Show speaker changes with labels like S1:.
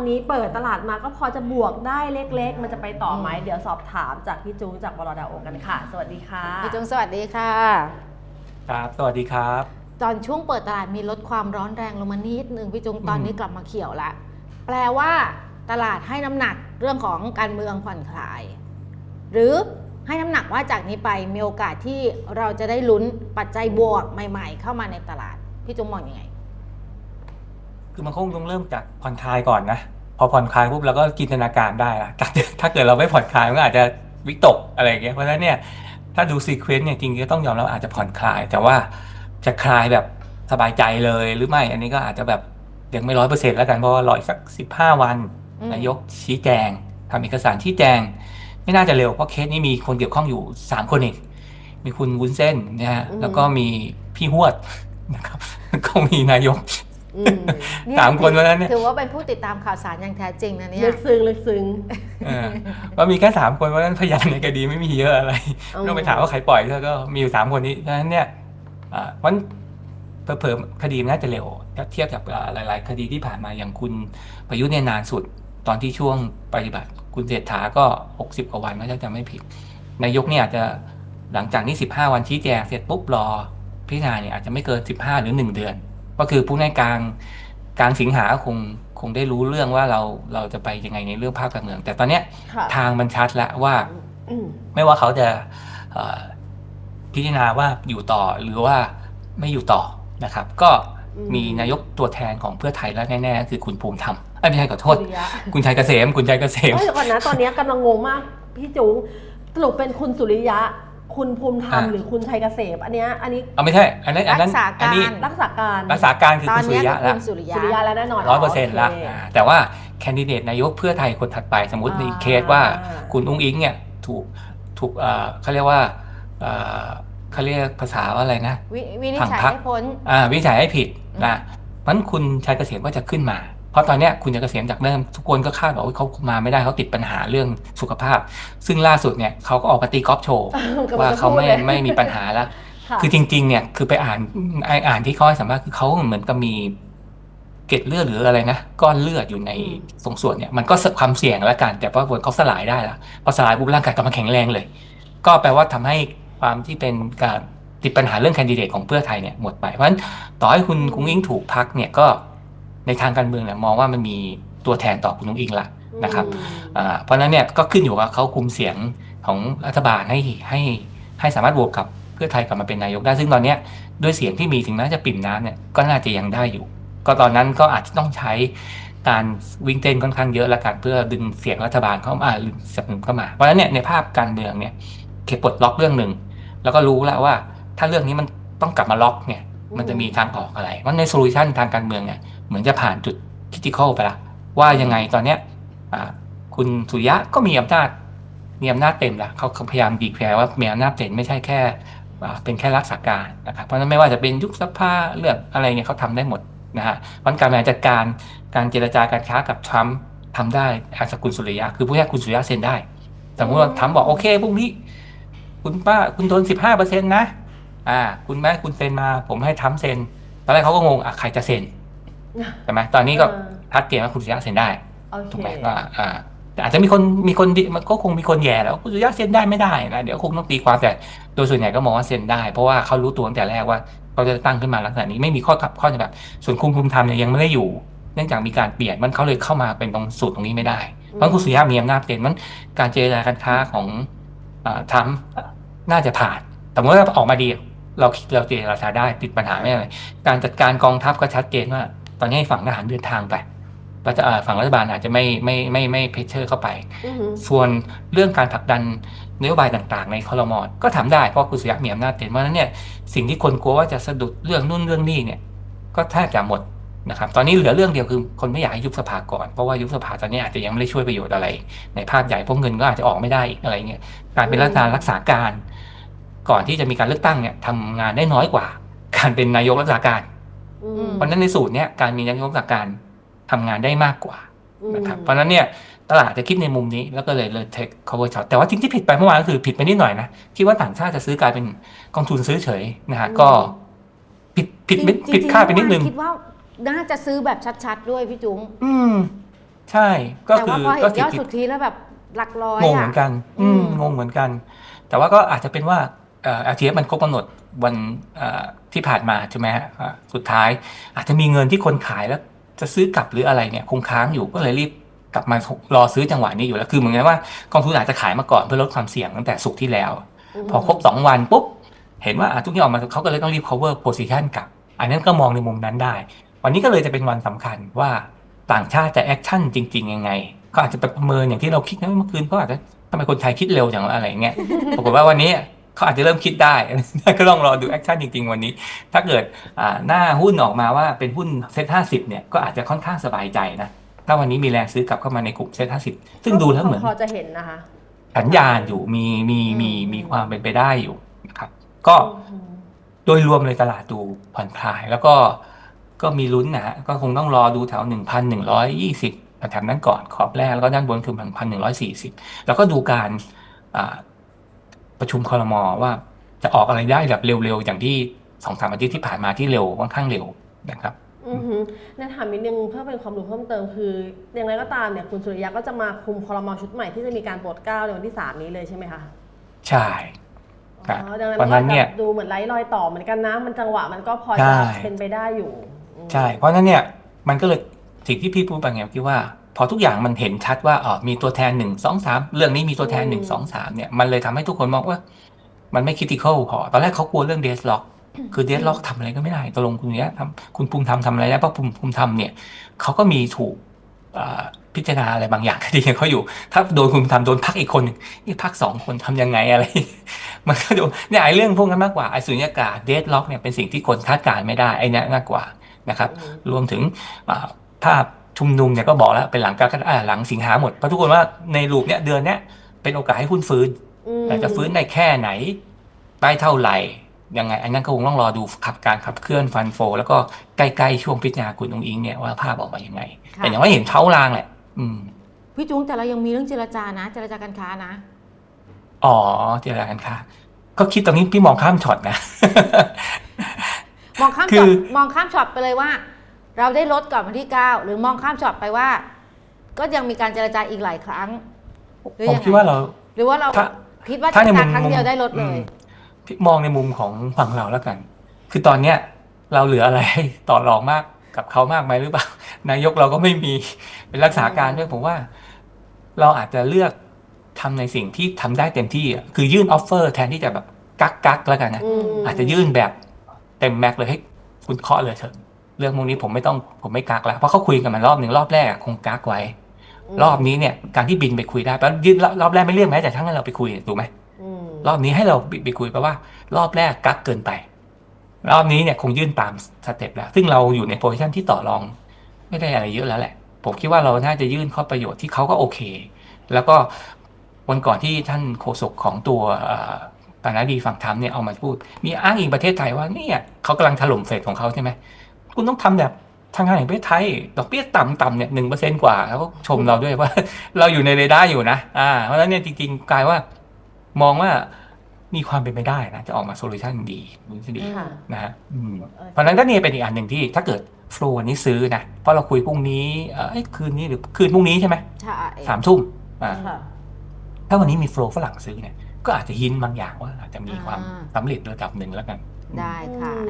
S1: วันนี้เปิดตลาดมาก็พอจะบวกได้เล็ก ๆ มันจะไปต่อไหมเดี๋ยวสอบถามจากพี่จุงจากบลดาโอกันค่ะ สวัสดีค่ะ
S2: พี่จงสวัสดีค่ะ
S3: ครับ สวัสดีครับ
S2: ตอนช่วงเปิดตลาดมีลดความร้อนแรงลงมานิดนึงพี่จงตอนนี้กลับมาเขียวละแปลว่าตลาดให้น้ำหนักเรื่องของการเมืองผ่อนคลาย หรือให้น้ำหนักว่าจากนี้ไปมีโอกาสที่เราจะได้ลุ้นปัจจัยบวกใหม่ ๆ เข้ามาในตลาด พี่จงมองอยังไง
S3: คือมันคงต้องเริ่มจากผ่อนคลายก่อนนะ พอผ่อนคลายปุ๊บเราก็จินตนาการได้ละถ้าถ้าเกิดเราไม่ผ่อนคลายมันก็อาจจะวิตกอะไรอย่างเงี้ยเพราะฉะนั้นเนี่ยถ้าดูซีเควนต์เนี่ยจริงๆก็ต้องยอมรับอาจจะผ่อนคลาย แต่ว่าจะคลายแบบสบายใจเลยหรือไม่ อันนี้ก็อาจจะแบบยังไม่ร้อยเปอร์เซ็นต์แล้วกันเพราะว่ารออีกสักสิบห้าวัน
S2: อืม
S3: นายกชี้แจงทำเอกสารชี้แจง ไม่น่าจะเร็วเพราะเคสนี้มีคนเกี่ยวข้องอยู่สามคนเองมีคุณวุ้นเส้นนะฮะ
S1: อืม
S3: แล้วก็มีพี่หวดนะครับแล้วก็มีนายก
S1: อืม
S2: เนี่ย
S3: สามคนวันนั้นเนี่ย
S2: ถือว่าเป็นผู้ติดตามข่าวสารอย่างแท้จริงนะเนี่ย
S1: ลึกซึ้งลึกซึ้ง
S3: เออว่ามีแค่สามคนเพราะฉะนั้นพยานในคดีไม่มีเยอะอะไร
S1: อืม
S3: ไม่ต้องไปถามว่าใครปล่อยแล้วก็มีอยู่สามคนนี้เพราะฉะนั้นเนี่ยอ่าวันเพิ่มคดีมันน่าจะเร็วถ้าเทียบกับอ่าหลาย ๆ คดีที่ผ่านมาอย่างคุณประยุทธ์เนี่ยนานสุด ตอนที่ช่วงปฏิบัติ คุณเศรษฐาก็หกสิบกว่าวันถ้าจำไม่ผิด นายกเนี่ยอาจจะหลังจากนี้สิบห้าวันชี้แจงเสร็จปุ๊บรอพิจารณาเนี่ยอาจจะไม่เกินสิบห้าหรือหนึ่งเดือน ก็คือผู้ในกลางกลางสิงหาคงคงได้รู้เรื่องว่าเราเราจะไปยังไงในเรื่องภาคการเมือง แต่ตอนเนี้ย
S1: ค่ะ
S3: ทางมันชัดแล้วว่า
S1: อืม
S3: ไม่ว่าเขาจะเอ่อพิจารณาว่าอยู่ต่อหรือว่าไม่อยู่ต่อนะครับ ก็มีนายกตัวแทนของเพื่อไทยแล้วแน่ๆก็คือคุณภูมิธรรมเอ้ยไม่ใช่ขอโทษ
S1: สุริยะ
S3: คุณชัยเกษม คุณชัยเกษม
S1: เอ้ยเดี๋ยวก่อนนะตอนนี้กำลังงงมาก พี่จุงสรุปเป็นคุณสุริยะ คุณภูมิธรรม
S3: อ่า
S1: หรือคุณชัยเกษมอันเนี้ยอันนี้
S3: เอาไม่ใช่ อันนั้นอันนั้น
S2: รักษาการ
S3: อันนี้
S1: รักษาการ
S3: รักษาการคือ
S2: ตอ
S3: คุ
S2: น
S3: ณสุ
S2: เนี้
S3: ริ
S2: ย
S3: ยะ
S2: คือ
S3: ละ
S2: คุณสุริยะ
S1: สุริยะแล้วแน่นอน
S3: ร้อยเปอร์เซ็นต์ละ
S1: โค
S3: อ่าแต่ว่าแคนดิเดตนายกเพื่อไทยคนถัดไปสมมติในเคสว่าคุณอุ้งอิงเนี่ยถูกถูกเอ่อเขาเรียกว่าเอ่อเขาเรียกภาษาว่าอะไรนะ
S2: วิวินิจ
S3: ทาง
S2: ฉัย
S3: พรรค
S2: ให้พ้น
S3: อ่าวิจัยให้ผิดนะเพราะฉะนั้นคุณชัยเกษมก็จะขึ้นมา เพราะตอนเนี้ยคุณชัยเกษมจากเดิมทุกคนก็คาดบอกว่าเขามาไม่ได้เขาติดปัญหาเรื่องสุขภาพ ซึ่งล่าสุดเนี่ยเขาก็ออกมาตีกอล์ฟโชว์
S1: กำลัง
S3: ว่า
S1: จะ
S3: เขาไม่
S1: พูดลย
S3: ไม่มีปัญหาแล้ว
S1: ค่ะ
S3: คือจริง ๆ เนี่ยคือไปอ่านไออ่านที่เขาให้สัมภาษณ์คือเขาเหมือนกับมีเกล็ดเลือดหรืออะไรนะก้อนเลือดอยู่ใน
S1: อืม
S3: ตรงส่วนเนี่ยมันก็ความเสี่ยงแล้วกัน แต่ว่าผลเขาสลายได้แล้วพอสลายปุ๊บร่างกายกลับมาแข็งแรงเลย ก็แปลว่าทำให้ความที่เป็นการติดปัญหาเรื่องแคนดิเดตของเพื่อไทยเนี่ยหมดไปเพราะฉะนั้นต่อให้คุณกุ้งอิงถูกพักเนี่ยก็ ในทางการเมืองเนี่ยมองว่ามันมีตัวแทนต่อคุณกุ้งอิงละนะครับ
S1: อืม
S3: อ่าเพราะฉะนั้นเนี่ยก็ขึ้นอยู่ว่าเขาคุมเสียงของรัฐบาลให้ให้ให้สามารถโหวตกับเพื่อไทยกลับมาเป็นนายกได้ซึ่งตอนเนี้ยด้วยเสียงที่มีถึงแม้จะปิ่มน้ำเนี่ยก็น่าจะยังได้อยู่ ก็ตอนนั้นก็อาจจะต้องใช้การวิ่งเต้นค่อนข้างเยอะละกันเพื่อดึงเสียงรัฐบาลเข้ามาหรือสนับสนุนเข้ามา เพราะฉะนั้นเนี่ยในภาพการเมืองเนี่ยเคปลดล็อกเรื่องหนึ่งแล้วก็รู้แล้วว่าถ้าเรื่องนี้มันต้องกลับมาล็อกเนี่ยมันจะมีทางออกอะไรเพราะในโซลูชันทางการเมืองเนี่ย เหมือนจะผ่านจุดคริติคอลไปละว่ายังไงตอนเนี้ยอ่าคุณสุริยะก็มีอำนาจมีอำนาจเต็มแล้วเขาเขาพยายามดีแคร์ว่ามีอำนาจเต็มไม่ใช่แค่อ่าเป็นแค่รักษาการนะครับเพราะฉะนั้นไม่ว่าจะเป็นยุบสภาเรื่องอะไรเนี่ยเขาทำได้หมดนะฮะเพราะฉะนั้นการบริหารจัดการการเจรจาการค้ากับทรัมป์ทำได้อาสกุลสุริยะ คือผู้แค่คุณสุริยะเซ็นได้สมมติว่าทรัมป์บอกโอเคพรุ่งนี้ คุณป้าคุณโดนสิบห้าเปอร์เซ็นต์นะ อ่า คุณแม่คุณเซ็นมา ผมให้ทรัมป์เซ็นตอนแรกเขาก็งงอะใครจะเซ็น ใช่ไหมตอนนี้ก็
S1: เออ
S3: ชัดเจนว่าคุณสุริยะเซ็นได้
S1: โอเค
S3: ถูกไหมก็อ่าแต่อาจจะมีคนมีคนดิมันก็คงมีคนแย่แล้วคุณสุริยะเซ็นได้ไม่ได้นะเดี๋ยวคงต้องตีความแต่โดยส่วนใหญ่ก็มองว่าเซ็นได้ เพราะว่าเขารู้ตัวตั้งแต่แรกว่าเขาจะตั้งขึ้นมาลักษณะนี้ไม่มีข้อขับข้อจำกัดส่วนคุมภูมิธรรมเนี่ยยังไม่ได้อยู่ เนื่องจากมีการเปลี่ยนมันเขาเลยเข้ามาเป็นตรงสูตรตรงนี้ไม่ได้เพราะคุณสุริยะมีอำนาจเต็มมันการเจรจาการค้าของอ่าทรัมป์น่าจะผ่าน แต่เมื่อออกมาดีเราคิดเราเจรจาได้ติดปัญหาไม่อะไรการจัดการกองทัพก็ชัดเจนว่า ตอนนี้ให้ฝั่งทหารเดินทางไปรัฐอ่าฝั่งรัฐบาลอาจจะไม่ไม่ไม่ไม่เพชเชอร์เข้าไป
S1: อือหือ
S3: ส่วนเรื่องการผลักดันนโยบายต่างๆ ในคอรมอก็ทำได้เพราะคุณสุริยะมีอำนาจเต็มเพราะฉะนั้นเนี่ยสิ่งที่คนกลัวว่าจะสะดุดเรื่องนู่นเรื่องนี้เนี่ย ก็แทบจะหมดนะครับ ตอนนี้เหลือเรื่องเดียวคือคนไม่อยากให้ยุบสภาก่อน เพราะว่ายุบสภาตอนนี้อาจจะยังไม่ได้ช่วยประโยชน์อะไร ในภาพใหญ่เพราะเงินก็อาจจะออกไม่ได้อีกอะไรเงี้ยการเป็นรัฐบาลรักษาการ ก่อนที่จะมีการเลือกตั้งเนี่ยทำงานได้น้อยกว่า การเป็นนายกรักษาการ
S1: อืม
S3: เพราะฉะนั้นในสูตรเนี้ยการมีนายกรักษาการทำงานได้มากกว่า
S1: อืม
S3: นะครับเพราะฉะนั้นเนี่ยตลาดจะคิดในมุมนี้แล้วก็เลยเลย take cover short แต่ว่าทิ้งที่ผิดไปเมื่อวานก็คือผิดไปนิดหน่อยนะคิดว่าต่างชาติจะซื้อกลายเป็นกองทุนซื้อเฉยนะฮะก็ผิดผิดผิด
S2: จริงๆ
S3: ผิดคาดไปนิดนึง
S2: คิดว่าน่าจะซื้อแบบชัดๆด้วยพี่จุ๋ง
S3: อืมจใช่ ก็
S2: แต่
S3: คื
S2: ว่า
S3: อ
S2: พอเห็
S3: ก็
S2: นยอดสุทธิแล้วแบบหลักร้อย
S3: งง
S2: อะ
S3: เหมือนกันอืม
S2: อืม
S3: งงเหมือนกัน แต่ว่าก็อาจจะเป็นว่าเอ่อ LTF มันครบกำหนดวันเอ่อที่ผ่านมาใช่ไหมฮะอ่าสุดท้าย อาจจะมีเงินที่คนขายแล้ว จะซื้อกลับหรืออะไรเนี่ยคงค้างอยู่ก็เลยรีบกลับมารอซื้อจังหวะนี้อยู่แล้วคือเหมือนกันว่ากองทุนอาจจะขายมาก่อนเพื่อลดความเสี่ยงตั้งแต่สุกร์ที่แล้ว พอครบสองวันปุ๊บเห็นว่าอะทุกอย่างออกมาเขาก็เลยต้องรีบ cover position กลับ อันนั้นก็มองในมุมนั้นได้ วันนี้ก็เลยจะเป็นวันสำคัญว่าต่างชาติจะ action จริง ๆ ยังไงเขาอาจจะประเมินอย่างที่เราคิดนะเมื่อคืนเขาอาจจะทำไมคนไทยคิดเร็วอย่างอะไรอย่างเงี้ยปรากฏว่าวันนี้ เขาอาจจะเริ่มคิดได้ก็ต้องรอดู action จริงๆ วันนี้ ถ้าเกิดอ่าหน้าหุ้นออกมาว่าเป็นหุ้นเซ็ตห้าสิบเนี่ยก็อาจจะค่อนข้างสบายใจนะถ้าวันนี้มีแรงซื้อกลับเข้ามาในกลุ่มเซ็ตห้าสิบซึ่งดูแล้วเหมือน
S1: พอจะเห็นนะคะ
S3: สัญญาณอยู่มีมีมี
S1: อืม
S3: มีความเป็นไปได้อยู่นะครับก็
S1: อืม
S3: โดยรวมเลยตลาดดูผ่อนคลายแล้วก็ก็มีลุ้นนะฮะก็คงต้องรอดูแถวหนึ่งพันหนึ่งร้อยยี่สิบแถวนั้นก่อนขอบแรกแล้วก็ด้านบนคือหนึ่งพันหนึ่งร้อยสี่สิบแล้วก็ดูการอ่า ประชุมคอรมอว่าจะออกอะไรได้แบบเร็วๆ อย่างที่สองสามอาทิตย์ที่ผ่านมาที่เร็วค่อนข้างเร็วนะครับ
S1: อือหือนั่นถามนิดนึงเพื่อเป็นความรู้เพิ่มเติมคืออย่างไรก็ตามเนี่ยคุณสุริยะก็จะมาคุมคอรมอชุดใหม่ที่จะมีการโปรดเกล้าในวันที่3นี้เลยใช่ไหมคะ
S3: ใช่ครับ
S1: อ๋อดังนั้น
S3: วันนั้นเนี่ย
S1: มัก็ดูเหมือนไร้รอยต่อเหมือนกันนะมันจังหวะมันก็พอ
S3: ใช่
S1: จะเป็นไปได้อยู่อืม
S3: ใช่ เพราะฉะนั้นเนี่ยมันก็เลยสิ่งที่พี่พูดไปไงคิดว่าพ อทุกอย่างมันเห็นชัดว่าอ๋อมีตัวแทนหนึ่งสองสามเรื่องนี้มีตัวแทนหนึ่งสองสามเนี่ยมันเลยทำให้ทุกคนมองว่า มันไม่คิด i c a l พอตอนแรกเขากลัวเรื่องเดสล็อกคือเดสล็อกทำอะไรก็ไม่ได้ตกลงคุณเนี้ยทำคุณภูมิธรรมทำอะไรได้เพราะภูมิภูมิธรรมเนี่ยเขาก็มีถูกอ่าพิจารณาอะไรบางอย่างคดีของเขาอยู่ ถ้าโดนคุณภูมิธรรมโดนพักอีกคนหนึ่งนี่พักสองคนทำยังไงอะไร มันก็ดูเนี่ยไอ้เรื่องพวกนั้นมากกว่าไอ้สุญญากาศเดสล็อกเนี่ยเป็นสิ่งที่คนคาดการณ์ไม่ได้ไอ้เนี้ยมากกว่านะครับ
S1: อืม
S3: รวมถึงอ่าภาพ ชุมนุมเนี่ยก็บอกแล้วเป็นหลังการอ่าหลังสิงหาหมดเพราะทุกคนว่าในรูปเนี้ยเดือนเนี้ยเป็นโอกาสให้หุ้นฟื้น
S1: อืม
S3: แต่จะฟื้นได้แค่ไหนได้เท่าไหร่ยังไง อันนั้นก็คงต้องรอดูขับการขับเคลื่อนฟันโฟ แล้วก็ใกล้ๆช่วงพิจารณาคุณองอิงเนี่ยว่าภาพออกมายังไง
S2: ค่ะ
S3: แต่อย่างว่าเห็นเท้าลางแหละ อืม
S2: พี่จุ้งแต่เรายังมีเรื่องเจรจานะ เจรจาการค้านะ
S3: อ๋อเจรจากันค่ะก็คิดตรงนี้พี่มองข้ามช็อตนะ
S2: มองข้าม
S3: คื
S2: ช็อ
S3: อ
S2: ตมองข้ามช็อตไปเลยว่า เราได้ลดก่อนวันที่ 9 หรือมองข้ามช็อตไปว่า ก็ยังมีการเจรจาอีกหลายครั้งหรือ
S3: ผม
S2: ยังไง
S3: คิดว่าเรา
S2: หรือว่าเรา
S3: ถ้า
S2: คิดว่าเจ
S3: ถ้ารในมุ
S2: จาก
S3: ม
S2: ครั้งเดียวได้ลดเลย
S3: อืมพี่มองในมุมของฝั่งเราแล้วกัน คือตอนเนี้ยเราเหลืออะไรให้ต่อรองมากกับเขามากไหมหรือเปล่า นายกเราก็ไม่มีเป็นรักษาการด้วยผมว่า เราอาจจะเลือกทำในสิ่งที่ทำได้เต็มที่อะคือยื่นออฟเฟอร์แทนที่จะแบบกักกักๆแล้วกันนะ
S1: อืม
S3: อาจจะยื่นแบบเต็มแม็กซ์เลยให้คุณเคาะเลยเถอะ เรื่องพวกนี้ผมไม่ต้องผมไม่กักแล้วเพราะเขาคุยกันมารอบหนึ่งรอบแรกอะคงกักไว้ รอบนี้เนี่ยการที่บินไปคุยได้แปลว่ายื่นรอบรอบแรกไม่เรียกแม้แต่ทั้งให้เราไปคุยถูกไหม
S1: อืม
S3: รอบนี้ให้เราบินไปคุยแปลว่า รอบแรกกักเกินไป รอบนี้เนี่ยคงยื่นตามสเต็ปแล้ว ซึ่งเราอยู่ในโพซิชันที่ต่อรอง ไม่ได้อะไรเยอะแล้วแหละ ผมคิดว่าเราน่าจะยื่นข้อประโยชน์ที่เขาก็โอเค แล้วก็วันก่อนที่ท่านโฆษกของตัวเอ่อปานาดีฝั่งธรรมเนี่ยเอามาพูด มีอ้างอิงประเทศไทยว่าเนี่ยเขากำลังถล่มเฟดของเขาใช่ไหม คุณต้องทำแบบทางการแห่งประเทศไทย ดอกเบี้ยต่ำต่ำเนี่ยหนึ่งเปอร์เซ็นกว่า แล้วก็ชมเราด้วยว่า เราอยู่ในเรดาร์อยู่นะอ่าเพราะฉะนั้นเนี่ยจริงๆกลายว่ามองว่ามีความเป็นไปได้นะ จะออกมาโซลูชันดีมันจะดี
S1: ค่ะ
S3: นะฮะอืม
S1: เออ
S3: เพราะฉะนั้นก็เนี่ยเป็นอีกอันหนึ่งที่ถ้าเกิดโฟล์วันนี้ซื้อนะเพราะเราคุยพรุ่งนี้เอ่อเอ้ยคืนนี้หรือคืนพรุ่งนี้ใช่ไหม
S2: ใช่
S3: สามทุ่มอ่า
S1: ค่ะ
S3: ถ้าวันนี้มีโฟล์ฝรั่งซื้อเนี่ยก็อาจจะหินบางอย่างว่าอาจจะมีความ
S2: อ่า
S3: สำเร็จระดับหนึ่งแล้วกัน
S2: ได้ค่ะ